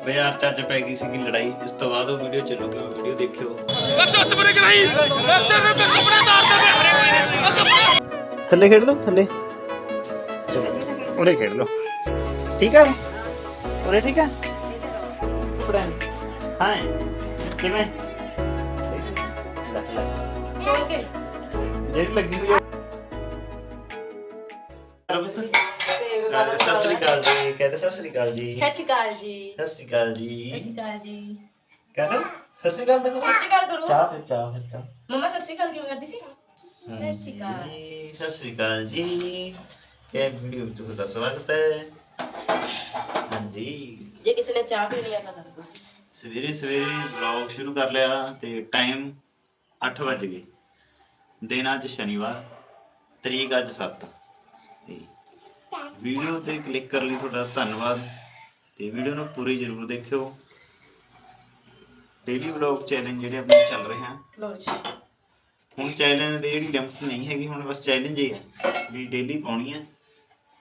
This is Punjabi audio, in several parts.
ਬਾਜ਼ਾਰ ਚ ਅੱਜ ਪੈ ਗਈ ਸੀਗੀ ਲੜਾਈ ਇਸ ਤੋਂ ਬਾਅਦ ਉਹ ਵੀਡੀਓ ਚੱਲੂਗਾ ਵੀਡੀਓ ਦੇਖਿਓ ਥੱਲੇ ਖੇਡ ਲਓ ਥੱਲੇ ਚਲੋ ਉਰੇ ਖੇਡ ਲਓ ਠੀਕ ਆ ਉਰੇ ਠੀਕ ਆ ਉਰੇ ਹਾਂ ਕਿਵੇਂ ਲੈ ਲੈ ਜਿਹੜੀ ਲੱਗੀ ਹੋਈ ਆ ਕਹਿੰਦੇ ਸਤਿ ਸ੍ਰੀ ਅਕਾਲ ਜੀ। ਸਤਿ ਸ਼੍ਰੀ ਅਕਾਲ ਜੀ। ਸਤਿ ਸ੍ਰੀ ਅਕਾਲ ਜੀ। ਸਤਿ ਸ਼੍ਰੀ ਅਕਾਲ ਜੀ। ਕਹਿੰਦੇ ਸਤਿ ਸ੍ਰੀ ਅਕਾਲ ਦਾ ਸਤਿ ਸ਼੍ਰੀ ਅਕਾਲ ਕਰੋ ਚਾਹ ਤੇ ਚਾਹ ਫਿਰ ਚਾਹ। ਮੰਮਾ ਸਤਿ ਸ਼੍ਰੀ ਅਕਾਲ ਕਿਵੇਂ ਕਰਦੀ ਸੀ? ਸਤਿ ਸ਼੍ਰੀ ਅਕਾਲ ਜੀ, ਸਤਿ ਸ੍ਰੀ ਅਕਾਲ ਜੀ। ਇਹ ਵੀਡੀਓ ਵਿੱਚ ਤੁਹਾਡਾ ਸਵਾਗਤ ਹੈ। ਹਾਂਜੀ। ਜੇ ਕਿਸੇ ਨੇ ਚਾਹ ਪੀਣੀ ਆ ਤਾਂ ਦੱਸੋ ਸਵੇਰੇ ਸਵੇਰੇ ਵਲੌਗ ਸ਼ੁਰੂ ਕਰ ਲਿਆ ਤੇ ਟਾਈਮ 8 ਵੱਜ ਗਏ। ਦਿਨ ਅੱਜ ਸ਼ਨੀਵਾਰ ਤਰੀਕ ਅੱਜ 7 ਤੇ ਵੀਡੀਓ ਤੇ ਕਲਿੱਕ ਕਰਨ ਲਈ ਤੁਹਾਡਾ ਧੰਨਵਾਦ ਤੇ ਵੀਡੀਓ ਨੂੰ ਪੂਰੀ ਜ਼ਰੂਰ ਦੇਖਿਓ। ਡੇਲੀ ਵਲੌਗ ਚੈਲੰਜ ਜਿਹੜੇ ਆਪਣੇ ਚੱਲ ਰਹੇ ਹਨ ਲੋ ਜੀ। ਹੁਣ ਚੈਲੰਜ ਦੀ ਜਿਹੜੀ ਲਿਮਟ ਨਹੀਂ ਹੈਗੀ ਹੁਣ ਬਸ ਚੈਲੰਜ ਹੀ ਹੈ ਵੀ ਡੇਲੀ ਪਾਉਣੀ ਹੈ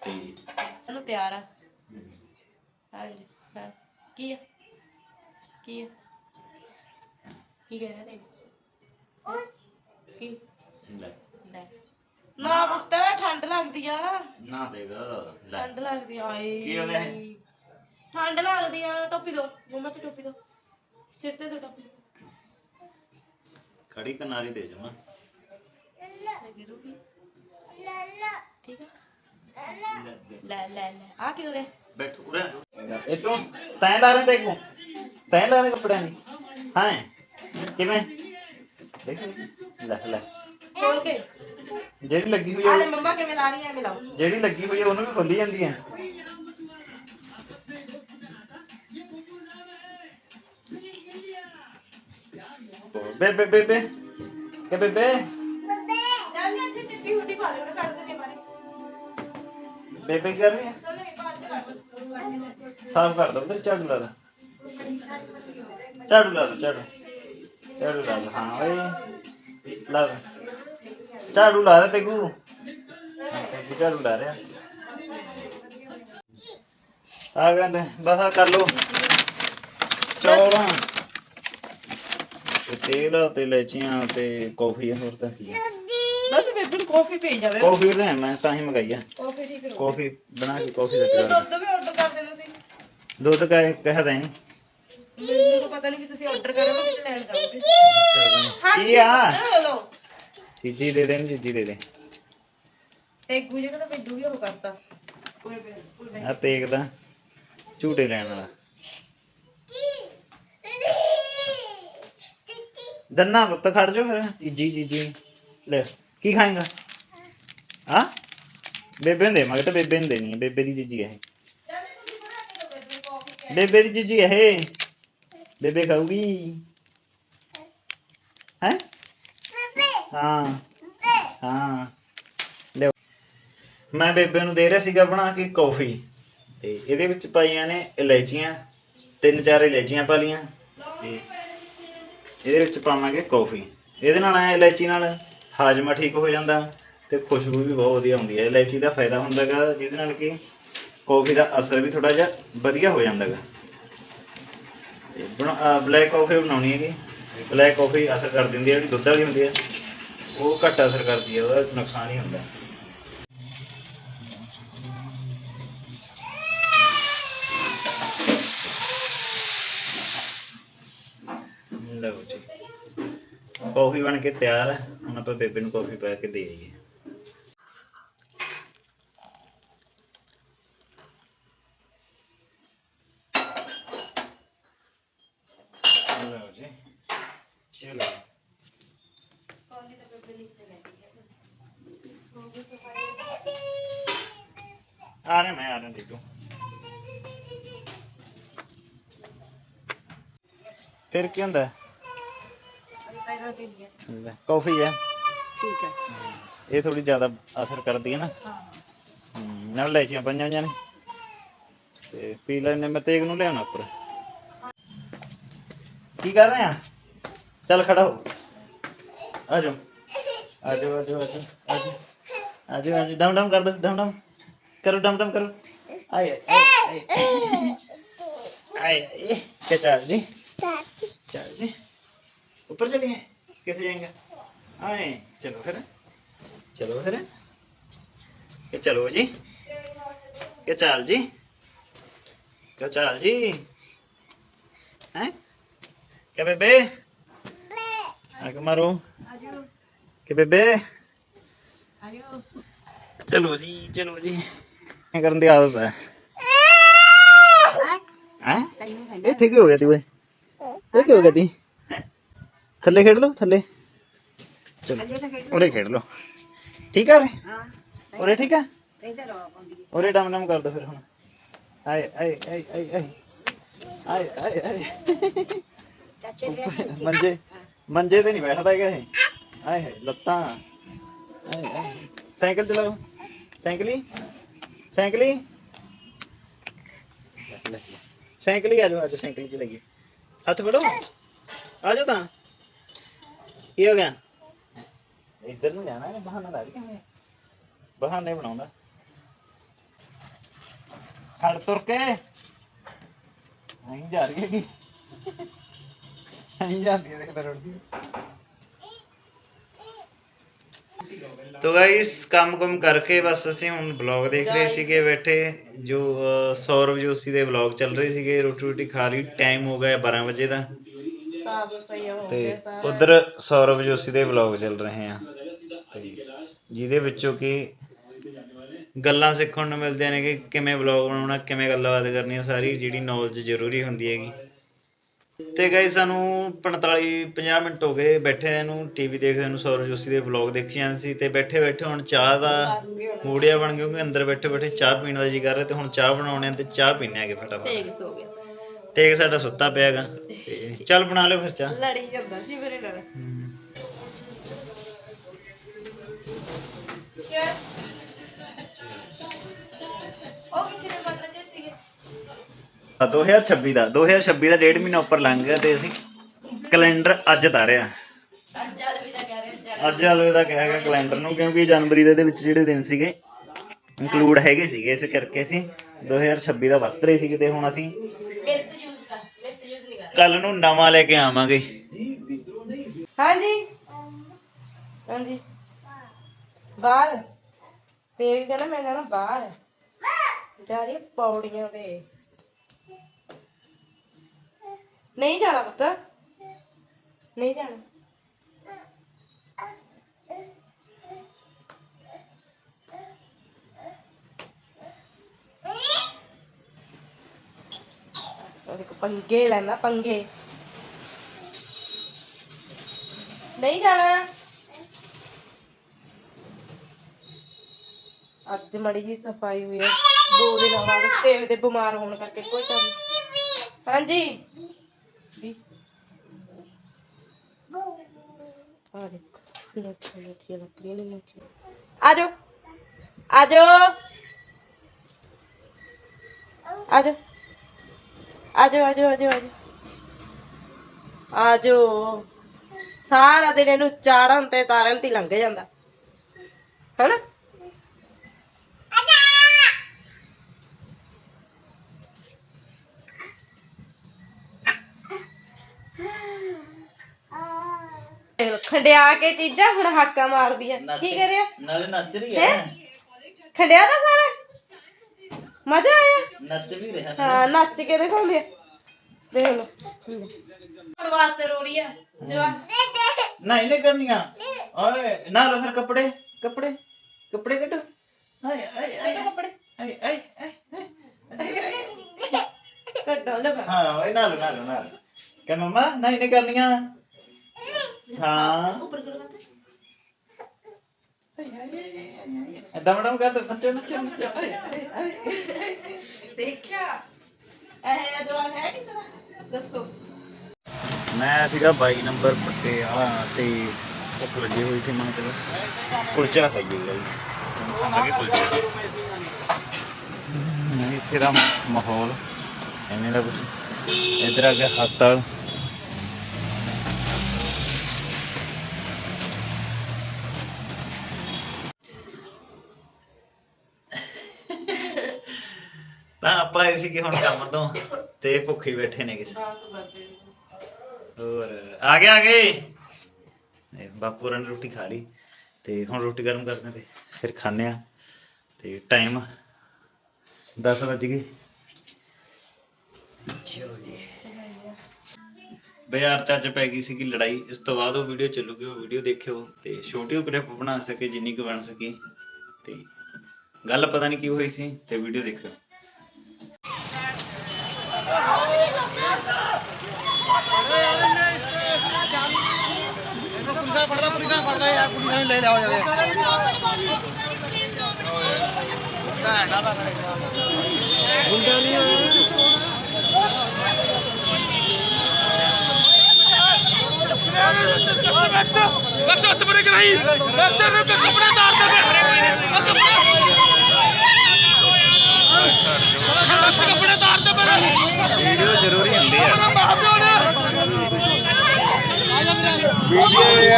ਤੇ ਇਹਨੂੰ ਪਿਆਰ ਆ। ਹਾਂਜੀ ਹਾਂ ਕੀ ਆ? ਕੀ ਆ? ਕੀ ਕਹਿ ਰਹੇ ਕੀ? ਲੈ। ਲੈ। ਨਾ ਪੁੱਤ ਠੰਡ ਲੱਗਦੀ ਆ। ਨਾ ਦੇਗਾ ਲੈ। ਠੰਡ ਲੱਗਦੀ ਆ ਆਏ ਕੀ ਹੋ ਗਿਆ ਇਹ? ਠੰਡ ਲੱਗਦੀ ਆ ਟੋਪੀ ਦੋ ਮੰਮਾ ਤੇ ਟੋਪੀ ਦੋ। ਸਿਰ ਤੇ ਦੋ ਟੋਪੀ। ਖੜੀ ਕਿਨਾਰੀ ਦੇ ਜਾਵਾਂ ਲੈ ਗਿਰੂਗੀ ਠੀਕ ਆ। ਲੈ, ਲੈ। ਲੈ ਆ ਕੀ ਹੋ ਰਿਹਾ? ਬੈਠ ਉਰੇ ਇਹ ਤੋਂ ਤੈਂ ਲਾ ਰਹੇ ਦੇਖੋ ਤੈਂ ਲਾ ਰਹੇ ਕੱਪੜਿਆਂ ਦੀ? ਹਾਂ? ਕਿਵੇਂ? ਦੇਖ ਲੈ ਲੈ। ਖੋਲ ਕੇ। ਜਿਹੜੀ ਲੱਗੀ ਹੋਈ ਆ ਹੈ ਲੈ ਮੰਮਾ ਕਿਵੇਂ ਲਾ ਰਹੀ ਐ ਮਿਲਾਓ ਜਿਹੜੀ ਲੱਗੀ ਹੋਈ ਹੈ ਉਹਨੂੰ ਵੀ ਖੋਲੀ ਜਾਂਦੀ ਹੈ ਬੇਬੇ ਬੇਬੇ ਕਿ ਬੇਬੇ। ਜਾਨੀ ਇੱਥੇ ਚਿੱਟੀ ਹੁੱਡੀ ਪਾ ਲੈ ਉਹਨੇ ਕੱਢ ਦੇ ਬਾਰੇ ਬੇਬੇ ਕੀ ਕਰ ਰਹੀ ਹੈ ਉਹਨੇ ਬਾਹਰ ਚ ਕੱਢ ਸਾਫ਼ ਕਰ ਦੋ ਉਧਰ ਝਾੜੂ ਲਾ ਦੇ। ਝਾੜੂ ਲਾ ਦੋ ਝਾੜੂ। ਝਾੜੂ ਲਾ ਦੋ ਹਾਂ ਓਏ। ਲਾ ਦੇ। ਝਾੜੂ ਲਾ ਰਿਹਾ ਤੇਗੂ। ਝਾੜੂ ਲਾ ਰਿਹਾ। ਆ ਗਏ ਬਸ ਆ ਕਰ ਲੋ ਚੌਲਾਂ। ਤੇ ਤੇਲ ਤੇ ਲੈਚੀਆਂ ਤੇ ਕੌਫੀ ਹੋਰ ਤਾਂ ਕੀ ਹੈ ਬਸ ਬੇਬੇ ਨੂੰ ਕਾਫੀ ਪੀ ਜਾਵੇ। ਕੌਫੀ ਲੈ ਮੈਂ ਤਾਂ ਹੀ ਮੰਗਾਈ ਆ। ਕਾਫੀ ਠੀਕ ਰਹੋ ਕੌਫੀ ਬਣਾ ਕੇ ਕੌਫੀ ਦਾ ਪਿਲਾ ਦੁੱਧ ਵੀ ਆਰਡਰ ਕਰ ਦੇਣਾ ਸੀ। ਦੁੱਧ ਕਹਿ ਕਹਿ ਦੇਂ ਮੈਨੂੰ ਤਾਂ ਪਤਾ ਨਹੀਂ ਕਿ ਤੁਸੀਂ ਆਰਡਰ ਕਰੋ ਤਾਂ ਕਿਤੇ ਲੈਣ ਜਾਓਗੇ ਕੀ ਆ? ਚੀਜੀ ਦੇ ਦੇ ਚੀਜੀ ਦੇ ਦੇ। ਤੇ ਗੁਜੇ ਤਾਂ ਮੈਨੂੰ ਵੀ ਉਹ ਕਰਤਾ। ਕੋਈ ਕੋਈ ਆ ਤੇਗਦਾ ਝੂਟੇ ਲੈਣ ਵਾਲਾ। ਦੰਨਾ ਪੁੱਤ ਖੜ ਜਾ ਫਿਰ। ਜੀ ਜੀ ਜੀ ਲੈ ਕੀ ਖਾਏਗਾ? ਹਾਂ? ਬੇਬੇ ਦੇ ਮਗਰ ਤਾਂ ਬੇਬੇ ਨੂੰ ਦੇਣੀ ਹੈ। ਬੇਬੇ ਦੀ ਚੀਜ਼ੀ ਹੈ ਇਹ। ਬੇਬੇ ਦੀ ਚੀਜ਼ੀ ਹੈ ਇਹ। ਬੇਬੇ ਖਾਊਗੀ। ਹੈ? ਹਾਂ। ਹਾਂ। ਲਿਓ ਮੈਂ ਬੇਬੇ ਨੂੰ ਦੇ ਰਿਹਾ ਸੀਗਾ ਬਣਾ ਕੇ ਕੌਫੀ। ਤੇ ਇਹਦੇ ਵਿੱਚ ਪਾਈਆਂ ਨੇ ਇਲਾਇਚੀਆਂ, ਤਿੰਨ ਚਾਰ ਇਲਾਇਚੀਆਂ ਪਾ ਲੀਆਂ ਤੇ ਇਹਦੇ ਵਿੱਚ ਪਾਵਾਂਗੇ ਕੌਫੀ। ਇਹਦੇ ਨਾਲ ਐ ਇਲਾਇਚੀ ਨਾਲ ਹਾਜ਼ਮਾ ਠੀਕ ਹੋ ਜਾਂਦਾ ਤੇ ਖੁਸ਼ਬੂ ਵੀ ਬਹੁਤ ਵਧੀਆ ਆਉਂਦੀ ਹੈ। ਇਲਾਇਚੀ ਦਾ ਫਾਇਦਾ ਹੁੰਦਾ ਹੈਗਾ ਜਿਹਦੇ ਨਾਲ ਕਿ ਕੌਫੀ ਦਾ ਅਸਰ ਵੀ ਥੋੜਾ ਜਿਹਾ ਵਧੀਆ ਹੋ ਜਾਂਦਾ ਹੈਗਾ ਤੇ ਬਲੈਕ ਕੌਫੀ ਬਣਾਉਣੀ ਹੈਗੀ। ਬਲੈਕ ਕੌਫੀ ਅਸਰ ਕਰ ਦਿੰਦੀ ਹੈ, ਜਿਹੜੀ ਦੁੱਧ ਵਾਲੀ ਹੁੰਦੀ ਹੈ। ਉਹ ਘੱਟ ਅਸਰ ਕਰਦੀ ਹੈ ਉਹਦਾ ਨੁਕਸਾਨ ਹੀ ਹੁੰਦਾ। ਲਓ ਜੀ। ਕੌਫੀ ਬਣ ਕੇ ਤਿਆਰ ਹੈ ਹੁਣ ਆਪਾਂ ਬੇਬੇ ਨੂੰ ਕੌਫੀ ਪਾ ਕੇ ਦੇ ਆਈਏ ਲਓ ਜੀ ਚਲੋ ਫਿਰ ਕੀ ਹੁੰਦਾ? ਹੈ? ਕੌਫੀ ਹੈ। ਠੀਕ ਹੈ। ਇਹ ਥੋੜੀ ਜ਼ਿਆਦਾ ਅਸਰ ਕਰਦੀ ਹੈ ਨਾ। ਹਾਂ। ਹਮ, ਨਾਲ ਲੈਚੀਆਂ ਪੰਜਾਂ ਹੋਈਆਂ ਨੇ। ਤੇ ਪੀ ਲੈਣੇ ਮੈਂ ਤੇਗ ਨੂੰ ਲਿਆਉਣਾ ਉੱਪਰ। ਕੀ ਕਰ ਰਹੇ ਆ? ਚੱਲ ਖੜਾ ਹੋ। ਆ ਜਾਓ। ਆ ਜਾਓ ਆ ਜਾਓ ਆ ਜਾਓ ਆ ਜਾਓ। ਆ ਜਾਓ ਆ ਜਾਓ ਡਮ ਡਮ ਕਰ ਦੋ ਡਮ ਡਮ કરો ડમ ડમ કરો આય આય आए क्या चाल जी चाल जी ऊपर चलेंगे कैसे जाएंगे आए चलो फिर चलो फिर क्या चलो जी क्या चाल जी क्या चाल जी हैं क्या बेबे आगे मारो क्या बेबे चलो जी चलो जी ਕਰਨ ਦੀ ਆਦਤ ਹੈ। ਹੈ? ਇੱਥੇ ਕੀ ਹੋ ਗਿਆ ਤੀ ਓਏ ਇਹ ਕੀ ਹੋ ਗਿਆ ਤੀ? ਥੱਲੇ ਖੇਡ ਲਓ, ਥੱਲੇ। ਚਲੋ, ਉਰੇ ਖੇਡ ਲਓ। ਠੀਕ ਆ ਰੇ ਉਰੇ ਠੀਕ ਆ? ਉਰੇ ਡਮ ਡਮ ਕਰ ਦੋ ਫਿਰ ਹੁਣ। ਆਏ ਆਏ ਆਏ ਆਏ ਆਏ। ਆਏ ਆਏ ਆਏ। ਮੰਜੇ ਮੰਜੇ ਤੇ ਨਹੀਂ ਬੈਠਦਾ ਹੈਗਾ ਇਹ। ਆਏ ਹਾਏ ਲੱਤਾਂ। ਆਏ ਆਏ। ਸਾਈਕਲ ਚਲਾਓ। ਸਾਈਕਲੀ ਸਾਈਕਲੀ ਸਾਈਕਲੀ ਆ ਜਾਓ ਆ ਜਾਓ, ਸਾਈਕਲ ਚਲਾਈਏ ਹੱਥ ਫੜੋ। ਆ ਜਾਓ ਤਾਂ। ਕੀ ਹੋ ਗਿਆ? ਇੱਧਰ ਨੂੰ ਜਾਣਾ ਇਹਨੇ, ਬਹਾਨਾ ਲਾ ਕਿਵੇਂ? ਬਹਾਨੇ ਬਣਾਉਂਦਾ। ਖੜ ਤੁਰ ਕੇ। ਨਹੀਂ ਜਾ ਰਹੀ ਹੈਗੀ। ਨਹੀਂ ਜਾਂਦੀ ਦੇਖ ਲੈ ਰੁੜਦੀ। ਤੋ ਗਾਇਸ ਕੰਮ ਕੁਮ ਕਰਕੇ ਬਸ ਅਸੀਂ ਹੁਣ ਵਲੌਗ ਦੇਖ ਰਹੇ ਸੀਗੇ ਬੈਠੇ। ਜੋ ਸੌਰਵ ਜੋਸ਼ੀ ਦੇ ਵਲੌਗ ਚੱਲ ਰਹੇ ਸੀਗੇ। ਰੋਟੀ ਰੋਟੀ ਖਾ ਰਹੀ ਟਾਈਮ ਹੋ ਗਿਆ 12 ਵਜੇ ਦਾ। ਸਾਫ਼ ਹੋ ਤੇ ਗਿਆ ਸਾਰਾ। ਉਧਰ ਸੌਰਵ ਜੋਸ਼ੀ ਦੇ ਵਲੌਗ ਚੱਲ ਰਹੇ ਆ। ਤੇ ਜਿਹਦੇ ਵਿੱਚੋਂ ਕਿ ਗੱਲਾਂ ਸਿੱਖਣ ਨੂੰ ਮਿਲਦੀਆਂ ਨੇ ਕਿ ਕਿਵੇਂ ਵਲੌਗ ਬਣਾਉਣਾ ਕਿਵੇਂ ਗੱਲਬਾਤ ਕਰਨੀ ਆ ਸਾਰੀ ਜਿਹੜੀ ਨੌਲੇਜ ਜ਼ਰੂਰੀ ਹੁੰਦੀ ਹੈਗੀ। ਤੇ ਗਾਇਸ ਸਾਨੂੰ 45 50 ਮਿੰਟ ਹੋ ਗਏ ਬੈਠੇ ਨੂੰ ਟੀਵੀ ਦੇਖਦੇ ਨੂੰ ਸੌਰਵ ਜੋਸ਼ੀ ਦੇ ਵਲੌਗ ਦੇਖੀ ਜਾਂਦੇ ਸੀ ਤੇ ਬੈਠੇ ਬੈਠੇ ਹੁਣ ਚਾਹ ਦਾ ਮੂੜਿਆ ਬਣ ਗਿਆ ਕਿਉਂਕਿ ਅੰਦਰ ਬੈਠੇ ਬੈਠੇ ਚਾਹ ਪੀਣ ਦਾ ਜੀ ਕਰ ਰਿਹਾ ਤੇ ਹੁਣ ਚਾਹ ਬਣਾਉਣੇ ਤੇ ਚਾਹ ਪੀਣੇ ਆਗੇ ਫਟਾਫਟ। ਤੇਗ ਸੋ ਗਿਆ। ਤੇ ਸਾਡਾ ਸੁੱਤਾ ਪਿਆਗਾ ਤੇ ਚੱਲ ਬਣਾ ਲਿਓ ਫਿਰ ਚਾਹ। ਲੜੀ ਜਾਂਦਾ ਸੀ ਮੇਰੇ ਨਾਲ। ਚੈਰ ਉਹ ਸੀਗੇ ਆ 2026 ਦਾ 2026 ਦਾ ਡੇਢ ਮਹੀਨਾ ਉੱਪਰ ਲੰਘ ਗਿਆ ਤੇ ਅਸੀਂ ਕੈਲੰਡਰ ਅੱਜ ਤਾਰਿਆ। ਅੱਜ ਵਾਲ ਕਹਿ ਰਹੇ ਸੀ ਅੱਜ ਵਾਲੇ ਕਿਹਾ ਗਿਆ ਕੈਲੰਡਰ ਨੂੰ, ਕਿਉਂਕਿ ਜਨਵਰੀ ਦੇ ਵਿੱਚ ਜਿਹੜੇ ਦਿਨ ਸੀਗੇ ਇਨਕਲੂਡ ਹੈਗੇ ਸੀਗੇ, ਇਸ ਕਰਕੇ ਅਸੀਂ 2026 ਦਾ ਵਰਤ ਰਹੇ ਸੀਗੇ ਤੇ ਹੁਣ ਅਸੀਂ ਕੱਲ ਨੂੰ ਨਵਾਂ ਲੈ ਕੇ ਆਵਾਂਗੇ। ਹਾਂਜੀ। ਹਾਂਜੀ। ਬਾਹਰ। ਤੇ ਕਹਿੰਦਾ ਮੈਂ ਜਾਣਾ ਬਾਹਰ। ਜਾ ਰਹੀ ਪੌੜੀਆਂ ਤੇ। ਨਹੀਂ ਜਾਣਾ ਪੁੱਤ। ਨਹੀਂ ਜਾਣਾ। ਉਹਦੇ ਪੰਗੇ ਲੈਣਾ ਪੰਗੇ। ਨਹੀਂ ਜਾਣਾ। ਅੱਜ ਮੜੀ ਜੀ ਸਫ਼ਾਈ ਹੋਈ ਹੈ ਦੋ ਦਿਨ ਬਾਅਦ ਸੇਵ ਦੇ ਬਿਮਾਰ ਹੋਣ ਕਰਕੇ ਕੋਈ ਕੰਮ ਹਾਂਜੀ। ਵੀ ਆ ਦੇਖੋ ਨੋਟੀਆਂ ਨੋਟੀਆਂ ਲੱਕੜੀਆਂ ਨੇ ਜਾਓ। ਆ ਜਾਓ। ਆ ਜਾਓ। ਆ ਜਾਓ ਆ ਜਾਓ ਆ ਜਾਓ ਆ ਜਾਓ। ਸਾਰਾ ਦਿਨ ਇਹਨੂੰ ਚਾੜਨ ਤੇ ਤਾਰਨ ਤੇ ਲੰਘ ਜਾਂਦਾ। ਹੈਨਾ? ਖੰਡਿਆ ਕੇ ਚੀਜ਼ਾਂ ਹੁਣ ਹਾਕਾ ਮਾਰਦੀ ਆ ਕੀ ਕਰਿਆ? ਨਾਲੇ ਨੱਚ ਰਹੀ ਹੈ? ਖੰਡਿਆ ਤਾਂ ਸਾਰਾ? ਮਜ਼ਾ ਆਇਆ? ਨੱਚ ਵੀ ਰਿਹਾ। ਹਾਂ ਨੱਚ ਕੇ ਦਿਖਾਉਂਦੇ ਆ। ਦੇਖ ਲਓ। ਹੁਣ ਵਾਸਤੇ ਰੋ ਰਹੀ ਆ ਜਵਾ ਨਹੀਂ ਨਹੀਂ ਕਰਨੀਆਂ। ਓਏ ਨਾ ਲੋ ਫਿਰ ਕੱਪੜੇ ਕੱਪੜੇ ਕੱਪੜੇ ਕੱਢ। ਹਾਏ ਹਾਏ ਹਾਏ ਕੱਪੜੇ। ਹਾਏ ਹਾਏ ਹਾਏ ਕੱਢੋ ਲਗਾ ਹਾਂ ਓਏ ਨਾ ਲੋ ਨਾ ਲੋ ਨਾ ਲੋ ਕਿ ਮਮਾ ਨਹੀਂ ਨਹੀਂ ਕਰਨੀਆਂ। ਤੇ ਦੇਖਿਆ। ਇਹ ਜਵਾਨ ਹੈ ਕਿਸੇ ਦਾ ਦੱਸੋ। ਮੈਂ ਸੀਗਾ 22 ਨੰਬਰ ਪੱਤੇ ਆ ਤੇ ਭੁੱਖ ਲੱਗੀ ਹੋਈ ਸੀ ਮੈਂ ਚਲੋ ਕੁਲਚਾ ਖਾਈਏ ਗਾਈਸ ਖਾਵਾਂਗੇ ਕੁਲਚਾ। ਨਹੀਂ ਇੱਥੇ ਦਾ ਮਾਹੌਲ ਐਵੇਂ ਦਾ ਕੁਝ ਇਧਰ ਆ ਗਿਆ ਹਸਪਤਾਲ। ਤਾਂ ਆਪਾਂ ਆਏ ਸੀ ਕਿ ਹੁਣ ਕੰਮ ਤੋਂ ਤੇ ਇਹ ਭੁੱਖੇ ਬੈਠੇ ਨੇ ਕਿਸੇ। 10 ਵਜੇ। ਹੋਰ ਆ ਗਏ ਆ ਗਏ। ਇਹ ਬਾਪੂ ਹੋਰਾਂ ਨੇ ਰੋਟੀ ਖਾ ਲਈ ਤੇ ਹੁਣ ਰੋਟੀ ਗਰਮ ਕਰਦੇ ਤੇ ਫਿਰ ਖਾਣੇ ਆ ਤੇ ਟਾਈਮ 10 ਵਜ ਗਏ। ਚਲੋ ਜੀ। ਬਾਜ਼ਾਰ ਚ ਅੱਜ ਪੈ ਗਈ ਸੀਗੀ ਲੜਾਈ। ਇਸ ਤੋਂ ਬਾਅਦ ਉਹ ਵੀਡੀਓ ਚੱਲੂਗੀ ਉਹ ਵੀਡੀਓ ਦੇਖਿਓ ਤੇ ਛੋਟੀ ਉਹ ਕਲਿੱਪ ਬਣਾ ਸਕੇ ਜਿੰਨੀ ਕੁ ਬਣ ਸਕੀ। ਤੇ ਗੱਲ ਪਤਾ ਨਹੀਂ ਕੀ ਹੋਈ ਸੀ ਤੇ ਵੀਡੀਓ ਦੇਖਿਓ। बक्सा कपड़े डाल ज़रूरी ਹੁੰਦੀ ਵੀਡੀਓ ਜ਼ਰੂਰੀ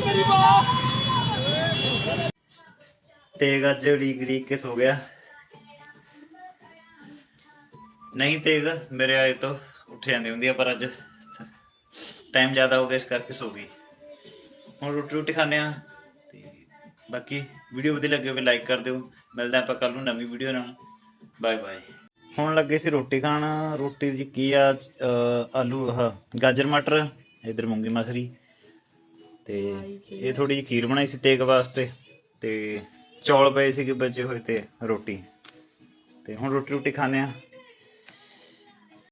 ਹੁੰਦੀ ਆ ਤੇਗ ਅੱਜ ਉਡੀਕ ਉਡੀਕ ਕੇ ਸੋ ਗਿਆ? ਨਹੀਂ ਤੇਗ, ਮੇਰੇ ਆਏ ਤੋਂ ਉੱਠ ਜਾਂਦੀ ਹੁੰਦੀ ਆ, ਪਰ ਅੱਜ ਟਾਈਮ ਜ਼ਿਆਦਾ ਹੋ ਗਿਆ, ਇਸ ਕਰਕੇ ਸੋ ਗਈ। ਹੁਣ ਰੋਟੀ ਰੋਟੀ ਖਾਣੇ ਆ ਤੇ ਬਾਕੀ ਵੀਡੀਓ ਵਧੀਆ ਲੱਗੇ ਹੋਵੇ ਲਾਈਕ ਕਰ ਦਿਓ। ਮਿਲਦੇ ਆਪਾਂ ਕੱਲ ਨੂੰ ਨਵੀਂ ਵੀਡੀਓ ਨਾਲ। ਬਾਏ ਬਾਏ ਹੁਣ ਲੱਗੇ ਸੀ ਰੋਟੀ ਖਾਣ। ਰੋਟੀ ਦੀ ਕੀ ਆ ਆਲੂ, ਆਹ, ਗਾਜਰ, ਮਟਰ। ਇਧਰ ਮੂੰਗੀ ਮਸਰੀ ਤੇ ਇਹ ਥੋੜੀ ਜਿਹੀ ਖੀਰ ਬਣਾਈ ਸੀ ਤੇਗ ਵਾਸਤੇ ਤੇ ਚੌਲ ਪਏ ਸੀਗੇ ਬਚੇ ਹੋਏ ਤੇ ਰੋਟੀ। ਤੇ ਹੁਣ ਰੋਟੀ ਰੋਟੀ ਖਾਣੇ ਆ